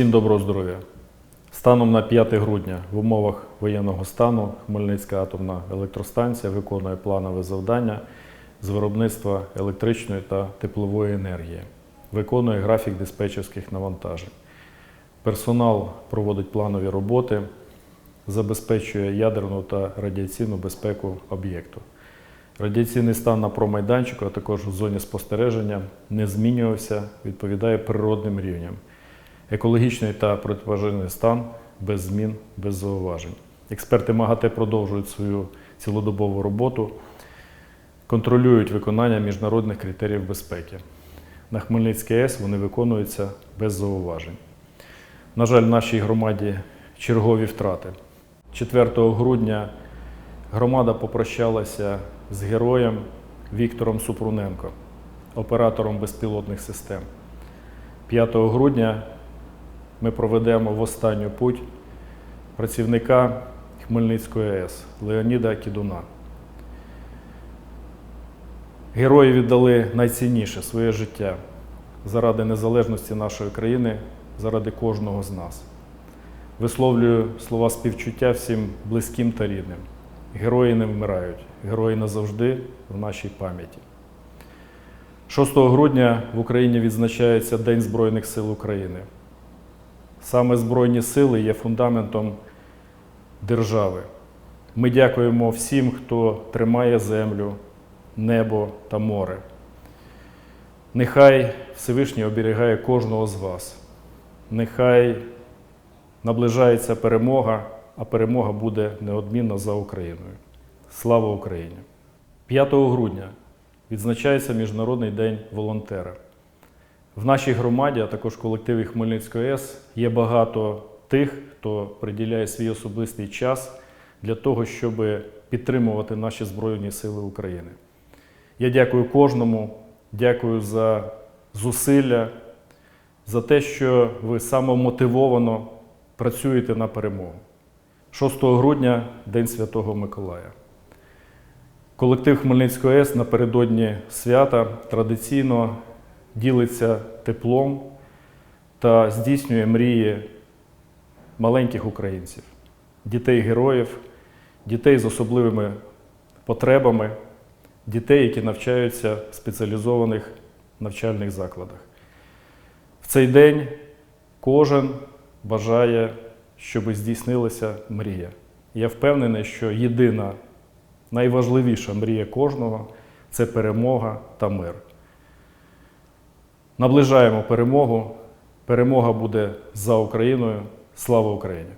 Всім доброго здоров'я. Станом на 5 грудня в умовах воєнного стану Хмельницька атомна електростанція виконує планове завдання з виробництва електричної та теплової енергії, виконує графік диспетчерських навантажень. Персонал проводить планові роботи, забезпечує ядерну та радіаційну безпеку об'єкту. Радіаційний стан на промайданчику, а також у зоні спостереження не змінювався, відповідає природним рівням. Екологічний та протипожежний стан без змін, без зауважень. Експерти МАГАТЕ продовжують свою цілодобову роботу, контролюють виконання міжнародних критеріїв безпеки. На Хмельницькій АЕС вони виконуються без зауважень. На жаль, в нашій громаді чергові втрати. 4 грудня громада попрощалася з героєм Віктором Супруненко, оператором безпілотних систем. 5 грудня ми проведемо в останню путь працівника Хмельницької АЕС Леоніда Кідуна. Герої віддали найцінніше своє життя заради незалежності нашої країни, заради кожного з нас. Висловлюю слова співчуття всім близьким та рідним. Герої не вмирають, герої назавжди в нашій пам'яті. 6 грудня в Україні відзначається День Збройних сил України. Саме Збройні сили є фундаментом держави. Ми дякуємо всім, хто тримає землю, небо та море. Нехай Всевишній оберігає кожного з вас. Нехай наближається перемога, а перемога буде неодмінно за Україною. Слава Україні! 5 грудня відзначається Міжнародний день волонтера. В нашій громаді, а також колективі Хмельницької АЕС, є багато тих, хто приділяє свій особистий час для того, щоб підтримувати наші Збройні Сили України. Я дякую кожному, дякую за зусилля, за те, що ви самомотивовано працюєте на перемогу. 6 грудня День Святого Миколая. Колектив Хмельницької АЕС напередодні свята традиційно ділиться теплом та здійснює мрії маленьких українців, дітей-героїв, дітей з особливими потребами, дітей, які навчаються в спеціалізованих навчальних закладах. В цей день кожен бажає, щоб здійснилася мрія. Я впевнений, що єдина найважливіша мрія кожного це перемога та мир. Наближаємо перемогу. Перемога буде за Україною. Слава Україні!